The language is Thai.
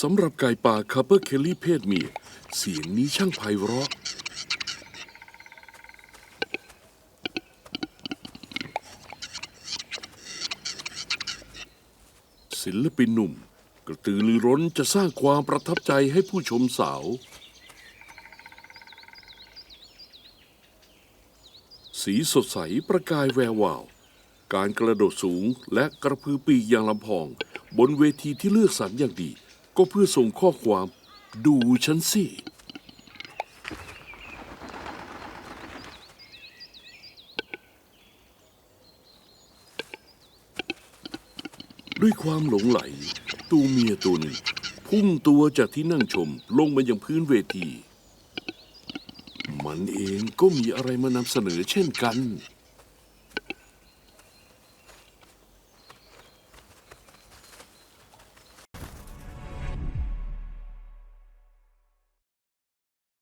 สำหรับไก่ป่าคาเปอร์เคลลี่เพศเมีย เสียงนี้ช่างไพเราะ ศิลปินหนุ่ม กระตือรือร้นจะสร้างความประทับใจให้ผู้ชมสาว สีสดใสประกายแวววาว การกระโดดสูงและกระพือปีกอย่างลำพอง บนเวทีที่เลือกสรรอย่างดี ก็เพื่อส่งข้อความดูฉันสิ ด้วยความหลงไหลตัวเมียตัวหนึ่งพุ่งตัวจากที่นั่งชมลงมายังพื้นเวที มันเองก็มีอะไรมานำเสนอเช่นกัน